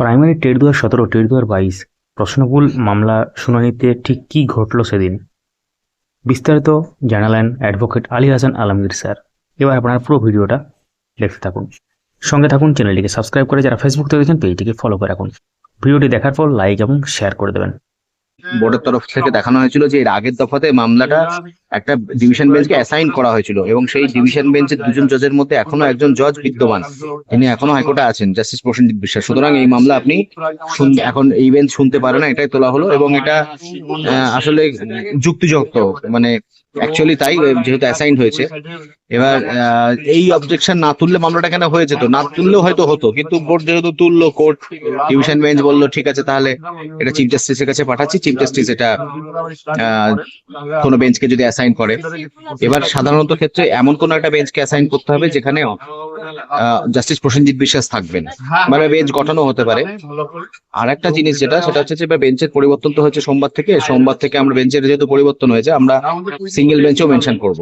Primary TET দু হাজার সতেরো, টেট দু হাজার বাইশ প্রশ্নকুল মামলা শুনানিতে ঠিক কী ঘটল সেদিন? বিস্তারিত জানালেন অ্যাডভোকেট আলী হাসান আলমগীর স্যার। এবার আপনার পুরো ভিডিওটা দেখতে থাকুন। সঙ্গে থাকুন চ্যানেলটিকে সাবস্ক্রাইব করে যারা ফেসবুক থেকে দেখছেন, পেজটিকে ফলো করে রাখুন। ভিডিওটি দেখার পর লাইক এবং শেয়ার করে দেবেন। বোর্ডের তরফ থেকে দেখানো হয়েছিল যে এর আগের দফাতে মামলাটা একটা ডিভিশন বেঞ্চকে অ্যাসাইন করা হয়েছিল এবং সেই ডিভিশন বেঞ্চের দুজন জজের মধ্যে এখনও একজন জজ বিদ্যমান। তিনি এখনও হাইকোর্টে আছেন জাস্টিস প্রসেনজিৎ বিশ্বাস। সুতরাং এই মামলা আপনি এখন এই বেঞ্চ শুনতে পারে না এটাই তোলা হলো এবং এটা আহ, আসলে যুক্তিযুক্ত মানে অ্যাকচুয়ালি তাই যেহেতু অ্যাসাইন হয়েছে এবার এই অবজেকশন না তুললে মামলাটা কেন হয়েছে তো না তুললেও হয়তো হতো কিন্তু কোর্ট যেহেতু তুললো কোর্ট ডিভিশন বেঞ্চ বলল ঠিক আছে তাহলে এটা চিফ জাস্টিসের কাছে পাঠাচ্ছি চিফ জাস্টিস এটা কোনো বেঞ্চকে যদি অ্যাসাইন করে এবার সাধারণত ক্ষেত্রে এমন কোনো একটা বেঞ্চকে অ্যাসাইন করতে হবে যেখানে জাস্টিস প্রসেনজিৎ বিশ্বাস থাকবেন মানে বেঞ্চ গঠনও হতে পারে আর একটা জিনিস যেটা সেটা হচ্ছে যে বেঞ্চের পরিবর্তন তো হচ্ছে সোমবার থেকে সোমবার থেকে আমরা বেঞ্চের যেহেতু পরিবর্তন হয়েছে আমরা সিঙ্গেল বেঞ্চও মেনশন করব।